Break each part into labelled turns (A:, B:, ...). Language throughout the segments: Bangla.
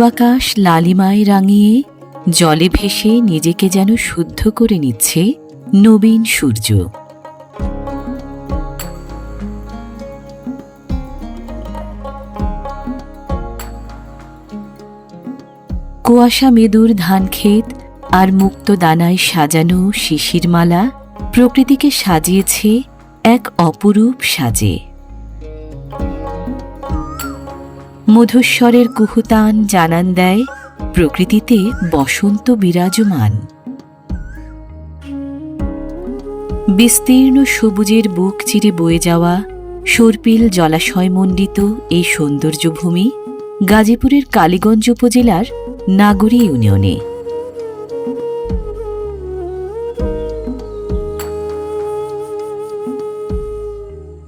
A: পূবাকাশ লালিমায় রাঙিয়ে জলে ভেসে নিজেকে যেন শুদ্ধ করে নিচ্ছে নবীন সূর্য। কুয়াশা মেদুর ধান ক্ষেত আর মুক্ত দানায় সাজানো শিশির মালা প্রকৃতিকে সাজিয়েছে এক অপরূপ সাজে। মধুস্বরের কুহুতান জানান দেয়, প্রকৃতিতে বসন্ত বিরাজমান। বিস্তীর্ণ সবুজের বুক চিরে বয়ে যাওয়া সর্পিল জলাশয়মণ্ডিত এই সৌন্দর্যভূমি গাজীপুরের কালীগঞ্জ উপজেলার নাগরী ইউনিয়নে।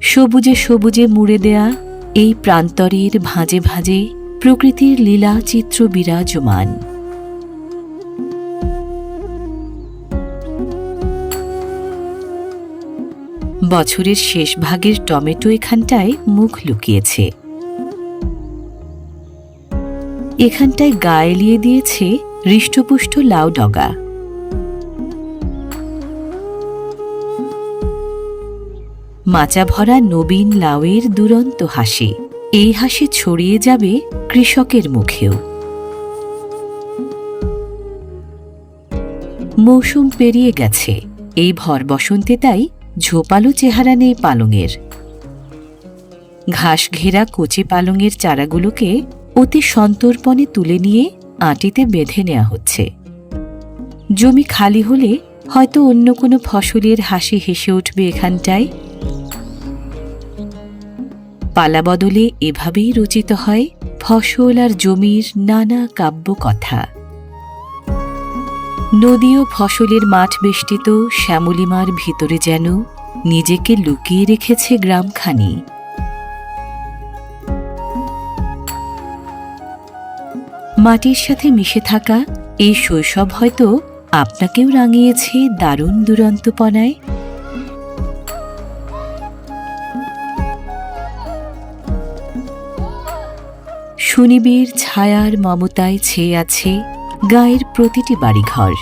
A: সবুজে সবুজে মুড়ে দেয়া এই প্রান্তরের ভাঁজে ভাঁজে প্রকৃতির লীলা চিত্র বিরাজমান। বছরের শেষ ভাগের টমেটো এখানটায় মুখ লুকিয়েছে। এখানটায় গায়ে এলিয়ে দিয়েছে হৃষ্টপুষ্ট লাউ ডগা। মাচা ভরা নবীন লাউয়ের দুরন্ত হাসি। এই হাসি ছড়িয়ে যাবে কৃষকের মুখেও। মৌসুম পেরিয়ে গেছে। এই ভর বসন্তে তাই ঝোপালো চেহারা নেই পালংয়ের। ঘাস ঘেরা কচি পালংয়ের চারাগুলোকে অতি সন্তর্পণে তুলে নিয়ে আটিতে বেঁধে নেওয়া হচ্ছে। জমি খালি হলে হয়তো অন্য কোনো ফসলের হাসি হেসে উঠবে এখানটায়। পালা বদলে এভাবেই রচিত হয় ফসল আর জমির নানা কাব্য কথা। নদী ও ফসলের মাঠ বেষ্টিত শ্যামলিমার ভিতরে যেন নিজেকে লুকিয়ে রেখেছে গ্রামখানি। মাটির সাথে মিশে থাকা এই শৈশব হয়তো আপনাকেও রাঙিয়েছে দারুণ দুরন্তপনায়। সুনিবিড় ছায়ার মমতায় ছেয়ে আছে গায়ের প্রতিটি বাড়িঘর।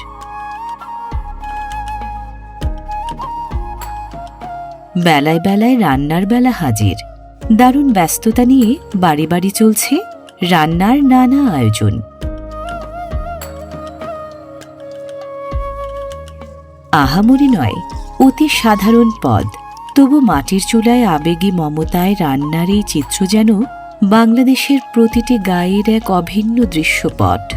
A: বেলায় বেলায় রান্নার বেলা হাজির। দারুণ ব্যস্ততা নিয়ে বাড়ি বাড়ি চলছে রান্নার নানা আয়োজন। আহামরি নয়, অতি সাধারণ পদ। তবু মাটির চুলায় আবেগী মমতায় রান্নার এই চিত্র যেন বাংলাদেশের প্রতিটি গায়ের এক অভিন্ন দৃশ্যপট।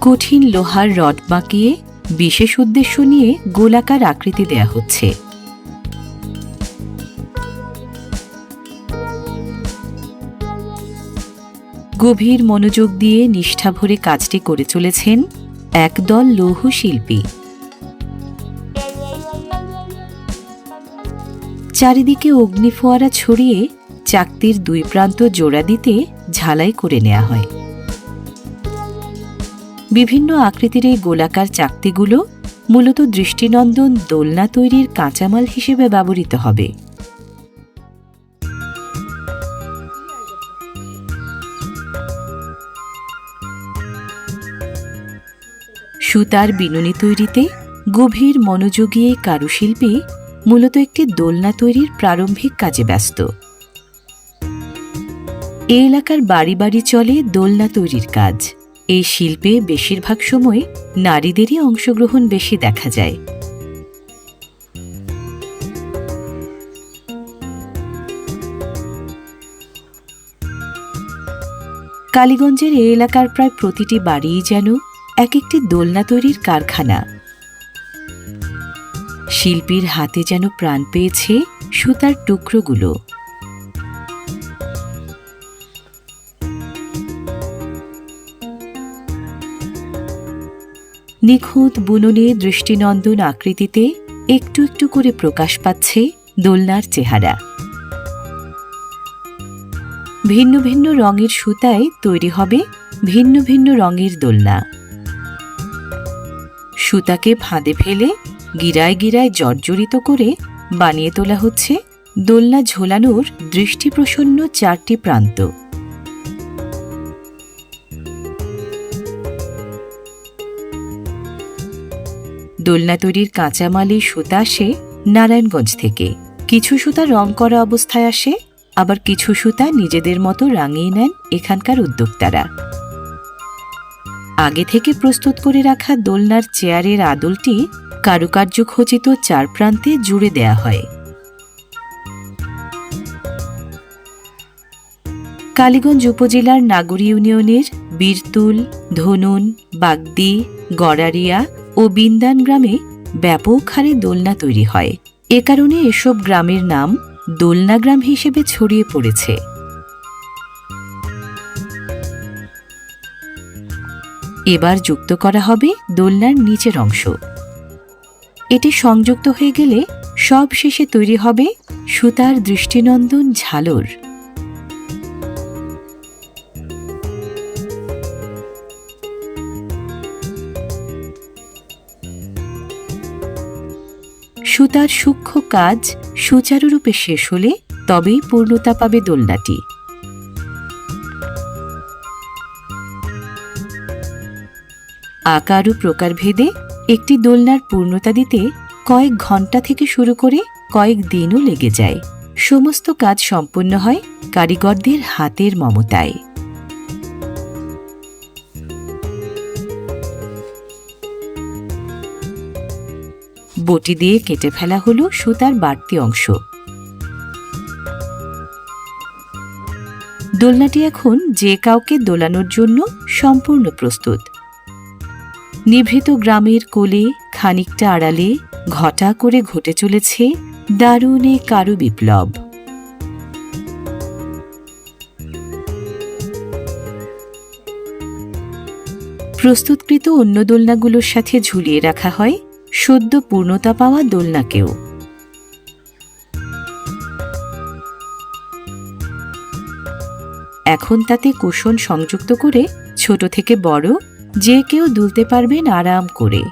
A: কঠিন লোহার রড বাঁকিয়ে বিশেষ উদ্দেশ্য নিয়ে গোলাকার আকৃতি দেয়া হচ্ছে। গভীর মনোযোগ দিয়ে নিষ্ঠা ভরে কাজটি করে চলেছেন একদল লৌহ শিল্পী। চারিদিকে অগ্নিফোয়ারা ছড়িয়ে চাকতির দুই প্রান্ত জোড়া দিতে ঝালাই করে নেওয়া হয়। বিভিন্ন আকৃতির এই গোলাকার চাকতিগুলো মূলত দৃষ্টিনন্দন দোলনা তৈরির কাঁচামাল হিসেবে ব্যবহৃত হবে। সুতার বিনুনি তৈরিতে গভীর মনোযোগী এই কারুশিল্পী মূলত একটি দোলনা তৈরির প্রারম্ভিক কাজে ব্যস্ত। এ এলাকার বাড়ি বাড়ি চলে দোলনা তৈরির কাজ। এই শিল্পে বেশিরভাগ সময় নারীদেরই অংশগ্রহণ বেশি দেখা যায়। কালীগঞ্জের এ এলাকার প্রায় প্রতিটি বাড়িই যেন এক একটি দোলনা তৈরির কারখানা। শিল্পীর হাতে যেন প্রাণ পেয়েছে সুতার টুকরোগুলো। নিখুঁত বুননে দৃষ্টিনন্দন আকৃতিতে একটু একটু করে প্রকাশ পাচ্ছে দোলনার চেহারা। ভিন্ন ভিন্ন রঙের সুতায় তৈরি হবে ভিন্ন ভিন্ন রঙের দোলনা। সুতাকে ফাঁদে ফেলে গিরায় গিরায় জর্জরিত করে বানিয়ে তোলা হচ্ছে দোলনা ঝোলানোর দৃষ্টিপ্রসন্ন চারটি প্রান্ত। দোলনা তৈরির কাঁচামালি সুতা আসে নারায়ণগঞ্জ থেকে। কিছু সুতা রং করা অবস্থায় আসে, আবার কিছু সুতা নিজেদের মতো রাঙিয়ে নেন এখানকার উদ্যোক্তারা। আগে থেকে প্রস্তুত করে রাখা দোলনার চেয়ারের আদলটি কারুকার্য খচিত চার প্রান্তে জুড়ে দেয়া হয়। কালীগঞ্জ উপজেলার নাগরী ইউনিয়নের বীরতুল, ধনুন, বাগদি, গড়ারিয়া ও বিন্দান গ্রামে ব্যাপক হারে দোলনা তৈরি হয়। এ কারণে এসব গ্রামের নাম দোলনা গ্রাম হিসেবে ছড়িয়ে পড়েছে। এবার যুক্ত করা হবে দোলনার নিচের অংশ। এটি সংযুক্ত হয়ে গেলে সব শেষে তৈরি হবে সুতার দৃষ্টিনন্দন ঝালর। সুতার সূক্ষ্ম কাজ সুচারুরূপে শেষ হলে তবেই পূর্ণতা পাবে দোলনাটি। আকার ও প্রকারভেদে একটি দোলনার পূর্ণতা দিতে কয়েক ঘণ্টা থেকে শুরু করে কয়েক দিনও লেগে যায়। সমস্ত কাজ সম্পন্ন হয় কারিগরদের হাতের মমতায়। বটি দিয়ে কেটে ফেলা হলো সুতার বাড়তি অংশ। দোলনাটি এখন যে কাউকে দোলানোর জন্য সম্পূর্ণ প্রস্তুত। নিভৃত গ্রামের কোলে খানিকটা আড়ালে ঘটা করে ঘটে চলেছে দারুণে কারু বিপ্লব। প্রস্তুতকৃত অন্য দোলনাগুলোর সাথে ঝুলিয়ে রাখা হয় সদ্য পূর্ণতা পাওয়া দোলনাকেও। এখন তাতে কুশন সংযুক্ত করে ছোট থেকে বড় যে কেউ দুলতে পারবেন আরাম করে।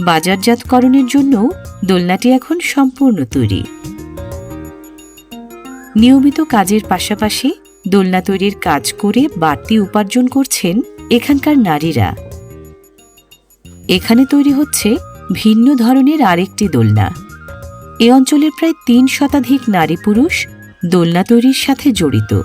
A: বাজারজাতকরণের জন্য দোলনাটি এখন সম্পূর্ণ তৈরি। নিয়মিত কাজের পাশাপাশি দোলনা তৈরির কাজ করে বাড়তি উপার্জন করছেন এখানকার নারীরা। এখানে তৈরি হচ্ছে ভিন্ন ধরনের আরেকটি দোলনা। এ অঞ্চলের প্রায় তিন শতাধিক নারী পুরুষ দোলনা তৈরির সাথে জড়িত।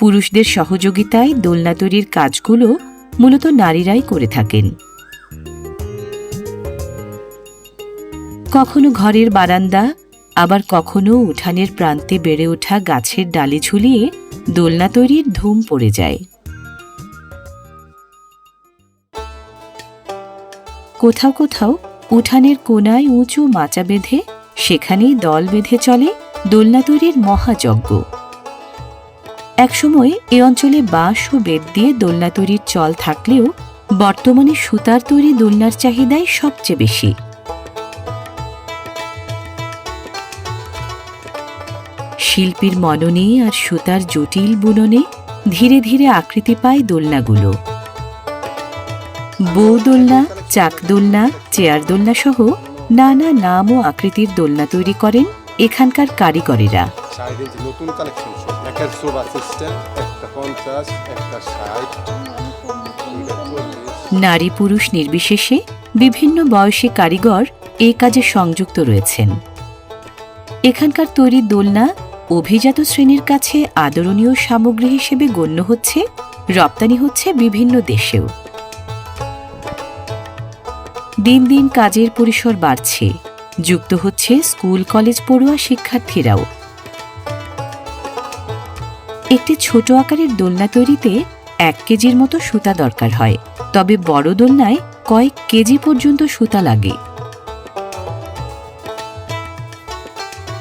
A: পুরুষদের সহযোগিতায় দোলনা তৈরির কাজগুলো মূলত নারীরাই করে থাকেন। কখনো ঘরের বারান্দা, আবার কখনো উঠানের প্রান্তে বেড়ে ওঠা গাছের ডালে ঝুলিয়ে দোলনা তৈরির ধুম পড়ে যায়। কোথাও কোথাও উঠানের কোনায় উঁচু মাচা বেঁধে সেখানেই দল বেঁধে চলে দোলনা তৈরির মহাযজ্ঞ। একসময় এ অঞ্চলে বাঁশ ও বেত দিয়ে দোলনা তৈরির চল থাকলেও বর্তমানে সুতার তৈরি দোলনার চাহিদাই সবচেয়ে বেশি। শিল্পীর মননে আর সুতার জটিল বুননে ধীরে ধীরে আকৃতি পায় দোলনাগুলো। বউ দোলনা, চাক দোলনা, চেয়ার দোলনা সহ নানা নাম ও আকৃতির দোলনা তৈরি করেন এখানকার কারিগরেরা।
B: নতুন কালেকশন একের সিস্টেম একটা পঞ্চাশ একটা ষাট
A: নারী পুরুষ নির্বিশেষে বিভিন্ন বয়সী কারিগর এই কাজে সংযুক্ত রয়েছেন। এখানকার তৈরি দোলনা অভিজাত শ্রেণির কাছে আদরণীয় সামগ্রী হিসেবে গণ্য হচ্ছে, রপ্তানি হচ্ছে বিভিন্ন দেশেও। দিন দিন কাজের পরিসর বাড়ছে। যুক্ত হচ্ছে স্কুল, কলেজ পড়ুয়া শিক্ষার্থীরাও। একটি ছোট আকারের দোলনা তৈরিতে এক কেজির মতো সুতা দরকার হয়। তবে বড় দোলনায় কয়েক কেজি পর্যন্ত সুতা লাগে।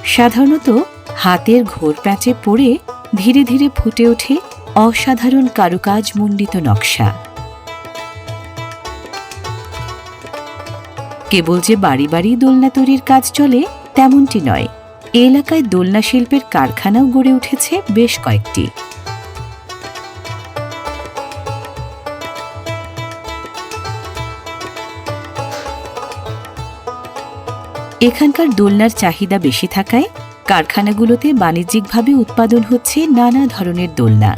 A: সাধারণত হাতের ঘোর প্যাঁচে পড়ে ধীরে ধীরে ফুটে ওঠে অসাধারণ কারুকাজ মণ্ডিত নকশা। কেবল যে বাড়ি বাড়ি দোলনা তৈরির কাজ চলে, তেমনটি নয়। এলাকায় দোলনা শিল্পের কারখানাও গড়ে উঠেছে বেশ কয়েকটি। এখানকার দোলনার চাহিদা বেশি থাকায় কারখানাগুলোতে বাণিজ্যিকভাবে উৎপাদন হচ্ছে নানা ধরনের দোলনা।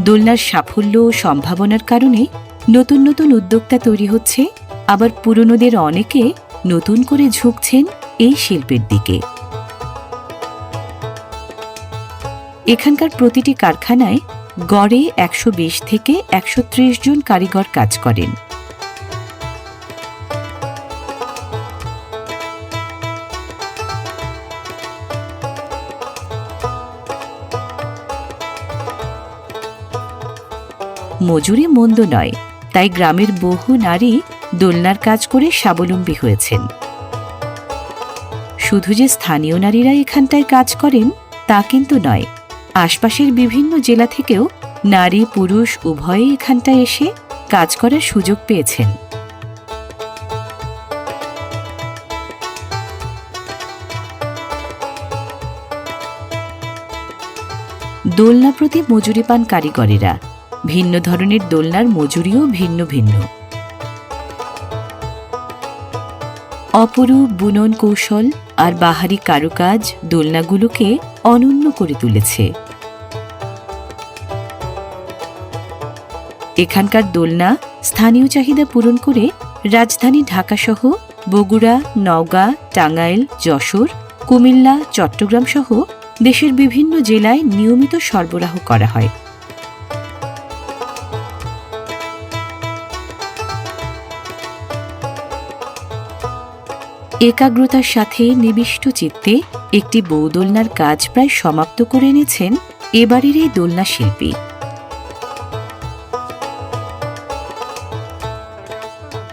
A: দোলনার সাফল্য ও সম্ভাবনার কারণে নতুন নতুন উদ্যোক্তা তৈরি হচ্ছে, আবার পুরনোদের অনেকে নতুন করে ঝুঁকছেন এই শিল্পের দিকে। এখানকার প্রতিটি কারখানায় গড়ে একশো বিশ থেকে একশো ত্রিশ জন কারিগর কাজ করেন। মজুরি মন্দ নয়, তাই গ্রামের বহু নারী দোলনার কাজ করে স্বাবলম্বী হয়েছেন। শুধু যে স্থানীয় নারীরা এখানটায় কাজ করেন, তা কিন্তু নয়। আশপাশের বিভিন্ন জেলা থেকেও নারী, পুরুষ উভয়ে এখানটায় এসে কাজ করার সুযোগ পেয়েছেন। দোলনা প্রতি মজুরি পান কারিগরেরা। ভিন্ন ধরনের দোলনার মজুরিও ভিন্ন ভিন্ন। অপরূপ বুনন কৌশল আর বাহারি কারুকাজ দোলনাগুলোকে অনন্য করে তুলেছে। এখানকার দোলনা স্থানীয় চাহিদা পূরণ করে রাজধানী ঢাকাসহ বগুড়া, নওগাঁ, টাঙ্গাইল, যশোর, কুমিল্লা, চট্টগ্রাম সহ দেশের বিভিন্ন জেলায় নিয়মিত সরবরাহ করা হয়। একাগ্রতার সাথে নিবিষ্ট চিত্তে একটি বৌদোলনার কাজ প্রায় সমাপ্ত করে এনেছেন এবারের এই দোলনা শিল্পী।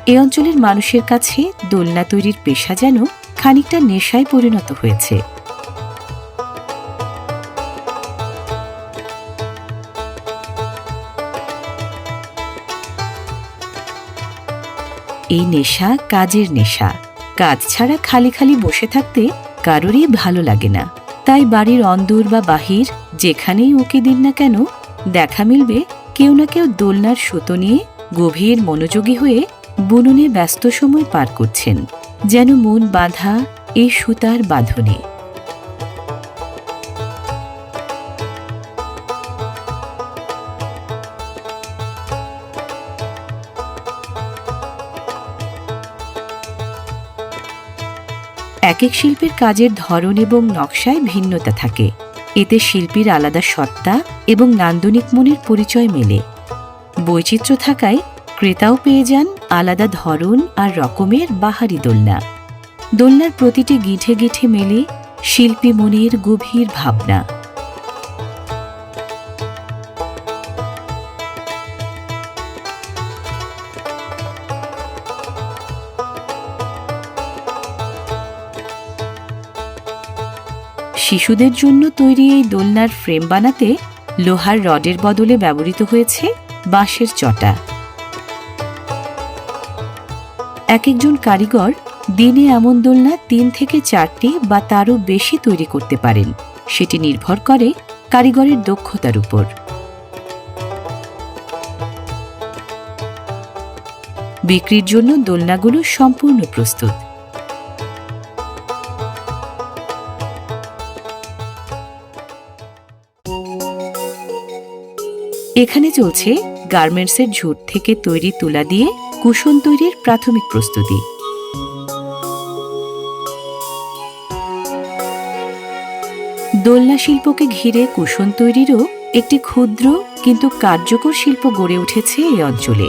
A: এ অঞ্চলের মানুষের কাছে দোলনা তৈরির পেশা যেন খানিকটা নেশায় পরিণত হয়েছে। এই নেশা কাজের নেশা। কাজ ছাড়া খালি খালি বসে থাকতে কারোরই ভালো লাগে না। তাই বাড়ির অন্দর বা বাহির, যেখানেই উঁকি দিন না কেন, দেখা মিলবে কেউ না কেউ দোলনার সুতো নিয়ে গভীর মনোযোগী হয়ে বুননে ব্যস্ত সময় পার করছেন, যেন মন বাঁধা এই সুতার বাঁধনে। এক এক শিল্পের কাজের ধরন এবং নকশায় ভিন্নতা থাকে। এতে শিল্পীর আলাদা সত্তা এবং নান্দনিক মনের পরিচয় মেলে। বৈচিত্র্য থাকায় ক্রেতাও পেয়ে যান আলাদা ধরন আর রকমের বাহারি দোলনা। দোলনার প্রতিটি গিঠে গিঠে মেলে শিল্পী মনের গভীর ভাবনা। শিশুদের জন্য তৈরি এই দোলনার ফ্রেম বানাতে লোহার রডের বদলে ব্যবহৃত হয়েছে বাঁশের চটা। এক একজন কারিগর দিনে এমন দোলনা তিন থেকে চারটি বা তারও বেশি তৈরি করতে পারেন। সেটি নির্ভর করে কারিগরের দক্ষতার উপর। বিক্রির জন্য দোলনাগুলো সম্পূর্ণ প্রস্তুত। এখানে চলছে গার্মেন্টসের ঝুট থেকে তৈরি তুলা দিয়ে কুশন তৈরির প্রাথমিক প্রস্তুতি। দোলনা শিল্পকে ঘিরে কুশন তৈরিরও একটি ক্ষুদ্র কিন্তু কার্যকর শিল্প গড়ে উঠেছে এই অঞ্চলে।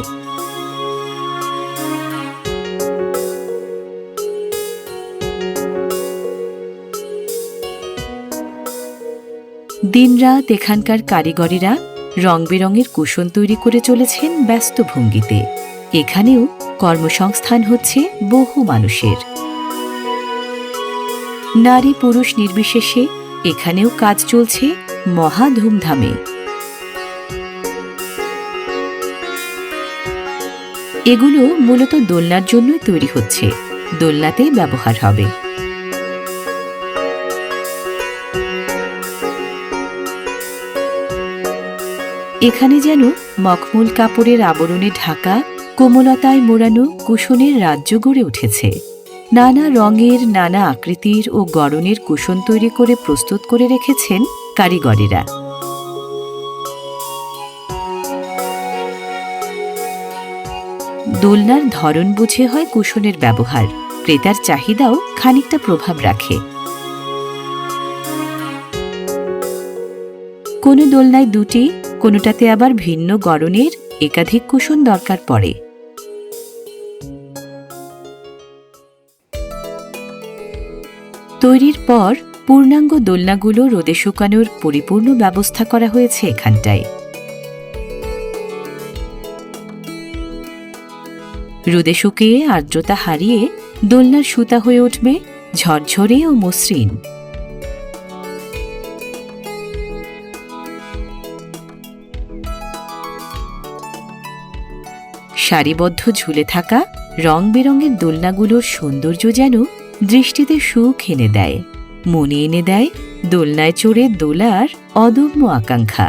A: দিনরাত এখানকার কারিগরেরা রং বেরঙের কুশন তৈরি করে চলেছেন ব্যস্ত ভঙ্গিতে। এখানেও কর্মসংস্থান হচ্ছে বহু মানুষের। নারী পুরুষ নির্বিশেষে এখানেও কাজ চলছে মহা ধুমধামে। এগুলো মূলত দোলনার জন্যই তৈরি হচ্ছে। দোলনাতেই ব্যবহার হবে। এখানে যেন মখমল কাপড়ের আবরণে ঢাকা, কোমলতায় মোড়ানো কুশনের রাজ্য গড়ে উঠেছে। নানা রঙের, নানা আকৃতির ও গড়নের কুশন তৈরি করে প্রস্তুত করে রেখেছেন কারিগরেরা। দোলনার ধরন বুঝে হয় কুশনের ব্যবহার। ক্রেতার চাহিদাও খানিকটা প্রভাব রাখে। কোনো দোলনায় দুটি কোনোটাতে আবার ভিন্ন গড়নের একাধিক কুশন দরকার পড়ে। তৈরির পর পূর্ণাঙ্গ দোলনাগুলো রোদে শুকানোর পরিপূর্ণ ব্যবস্থা করা হয়েছে এখানটায়। রোদে শুকিয়ে আর্দ্রতা হারিয়ে দোলনার সুতা হয়ে উঠবে ঝরঝরে ও মসৃণ। সারিবদ্ধ ঝুলে থাকা রং বেরঙের দোলনাগুলোর সৌন্দর্য যেন দৃষ্টিতে সুখ এনে দেয়। মনে এনে দেয় দোলনায় চড়ে দোলার অদম্য আকাঙ্ক্ষা।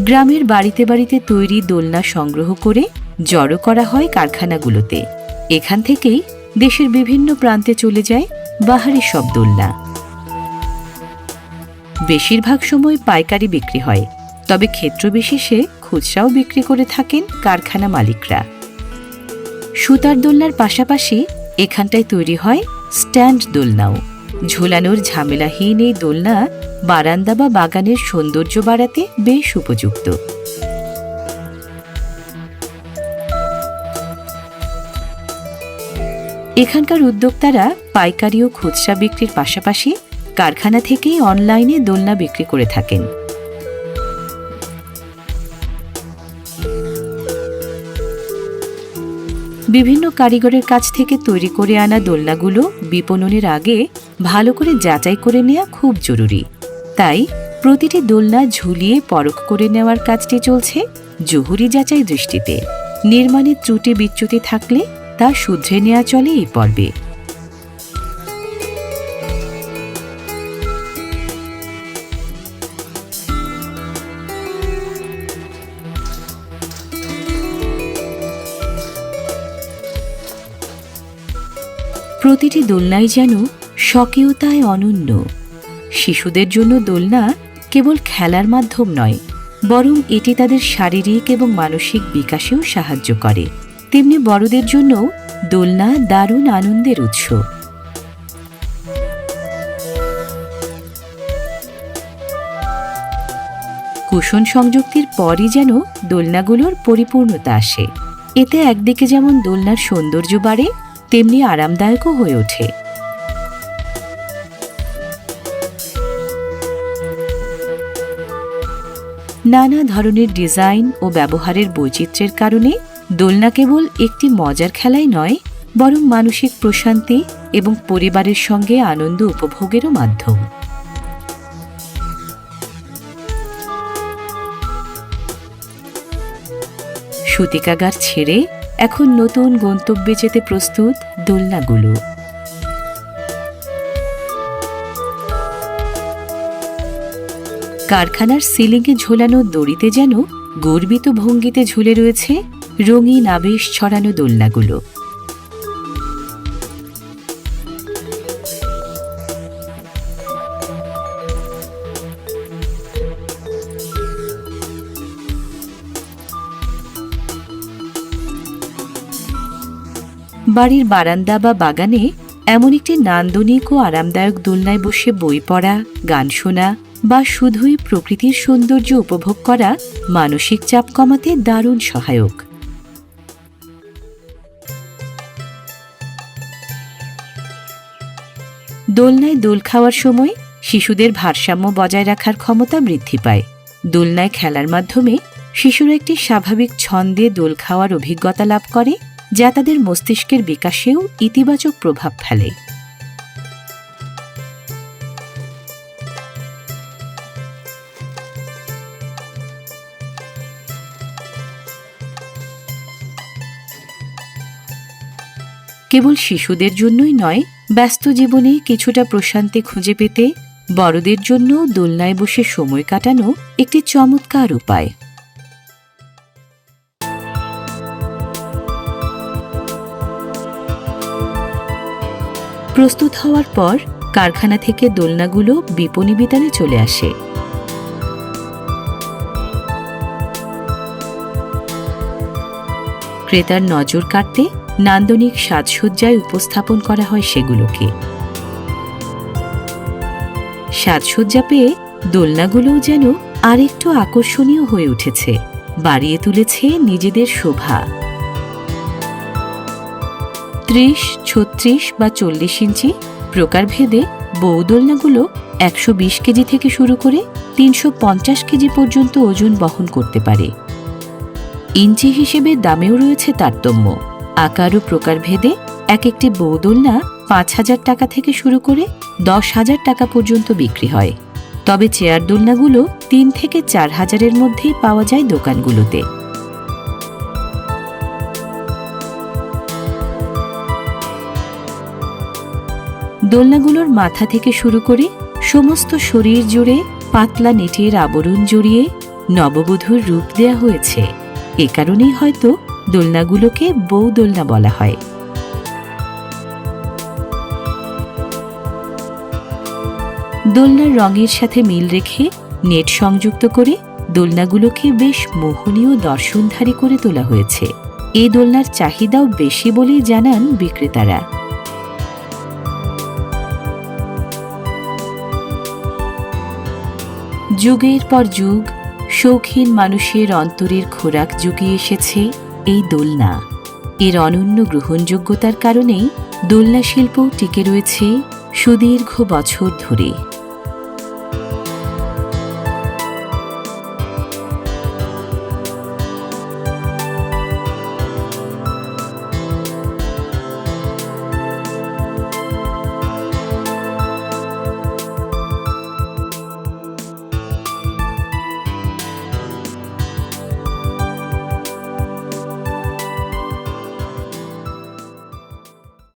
A: গ্রামের বাড়িতে বাড়িতে তৈরি দোলনা সংগ্রহ করে জড়ো করা হয় কারখানাগুলোতে। এখান থেকেই দেশের বিভিন্ন প্রান্তে চলে যায় বাহারি সব দোলনা বেশিরভাগ সময় পাইকারি বিক্রি হয়, তবে ক্ষেত্রবিশেষে খুচরাও বিক্রি করে থাকেন কারখানা মালিকরা। সুতার দোলনার পাশাপাশি এখানটায় তৈরি হয় স্ট্যান্ড দোলনাও। ঝোলানোর ঝামেলাহীন এই দোলনা বারান্দা বা বাগানের সৌন্দর্য বাড়াতে বেশ উপযুক্ত। এখানকার উদ্যোক্তারা পাইকারি ও খুচরা বিক্রির পাশাপাশি কারখানা থেকেই অনলাইনে দোলনা বিক্রি করে থাকেন। বিভিন্ন কারিগরের কাছ থেকে তৈরি করে আনা দোলনাগুলো বিপণনের আগে ভালো করে যাচাই করে নেওয়া খুব জরুরি। তাই প্রতিটি দোলনা ঝুলিয়ে পরখ করে নেওয়ার কাজটি চলছে জহুরি যাচাই দৃষ্টিতে। নির্মাণের ত্রুটি বিচ্যুতি থাকলে তা শুধরে নেওয়া চলে এই পর্বে। প্রতিটি দোলনাই যেন স্বকীয়তায় অনন্য। শিশুদের জন্য দোলনা কেবল খেলার মাধ্যম নয়, বরং এটি তাদের শারীরিক এবং মানসিক বিকাশেও সাহায্য করে। তেমনি বড়দের জন্য দোলনা, দারুণ আনন্দের উৎস। কুশন সংযুক্তির পরই যেন দোলনাগুলোর পরিপূর্ণতা আসে। এতে একদিকে যেমন দোলনার সৌন্দর্য বাড়ে, তেমনি আরামদায়কও হয়ে ওঠে। নানা ধরনের ডিজাইন ও ব্যবহারের বৈচিত্র্যের কারণে দোলনা কেবল একটি মজার খেলাই নয়, বরং মানসিক প্রশান্তি এবং পরিবারের সঙ্গে আনন্দ উপভোগেরও মাধ্যম। সুতিকাগার ছেড়ে এখন নতুন গন্তব্যে যেতে প্রস্তুত দোলনাগুলো। কারখানার সিলিংয়ে ঝোলানো দড়িতে যেন গর্বিত ভঙ্গিতে ঝুলে রয়েছে রঙিন আবেশ ছড়ানো দোলনাগুলো। বাড়ির বারান্দা বা বাগানে এমন একটি নান্দনিক ও আরামদায়ক দোলনায় বসে বই পড়া, গান শোনা বা শুধুই প্রকৃতির সৌন্দর্য উপভোগ করা মানসিক চাপ কমাতে দারুণ সহায়ক। দোলনায় দোল খাওয়ার সময় শিশুদের ভারসাম্য বজায় রাখার ক্ষমতা বৃদ্ধি পায়। দোলনায় খেলার মাধ্যমে শিশুরা একটি স্বাভাবিক ছন্দে দোল খাওয়ার অভিজ্ঞতা লাভ করে, যা তাদের মস্তিষ্কের বিকাশেও ইতিবাচক প্রভাব ফেলে। কেবল শিশুদের জন্যই নয়, ব্যস্ত জীবনে কিছুটা প্রশান্তি খুঁজে পেতে বড়দের জন্য দোলনায় বসে সময় কাটানো একটি চমৎকার উপায়। প্রস্তুত হওয়ার পর কারখানা থেকে দোলনাগুলো বিপণী বিতানে চলে আসে। ক্রেতার নজর কাটতে নান্দনিক সাজসজ্জায় উপস্থাপন করা হয় সেগুলোকে। সাজসজ্জা পেয়ে দোলনাগুলোও যেন আরেকটু আকর্ষণীয় হয়ে উঠেছে, বাড়িয়ে তুলেছে নিজেদের শোভা। ত্রিশ, ছত্রিশ বা চল্লিশ ইঞ্চি প্রকারভেদে বৌদোলনাগুলো একশো বিশ কেজি থেকে শুরু করে তিনশো পঞ্চাশ কেজি পর্যন্ত ওজন বহন করতে পারে। ইঞ্চি হিসেবে দামেও রয়েছে তারতম্য। আকার ও প্রকারভেদে এক একটি বৌদোলনা পাঁচ হাজার টাকা থেকে শুরু করে দশ হাজার টাকা পর্যন্ত বিক্রি হয়। তবে চেয়ার দোলনাগুলো তিন থেকে চার হাজারের মধ্যেই পাওয়া যায় দোকানগুলোতে। দোলনাগুলোর মাথা থেকে শুরু করে সমস্ত শরীর জুড়ে পাতলা নেটের আবরণ জড়িয়ে নববধূর রূপ দেয়া হয়েছে। এ কারণেই হয়তো দোলনাগুলোকে বউ দোলনা বলা হয়। দোলনার রঙের সাথে মিল রেখে নেট সংযুক্ত করে দোলনাগুলোকে বেশ মোহনীয় দর্শনধারী করে তোলা হয়েছে। এই দোলনার চাহিদাও বেশি বলেই জানান বিক্রেতারা। যুগের পর যুগ, শৌখিন মানুষের অন্তরের খোরাক জুগিয়ে এসেছে। এই দোলনা। এর অনন্য গ্রহণযোগ্যতার কারণেই দোলনা শিল্প টিকে রয়েছে সুদীর্ঘ বছর ধরে।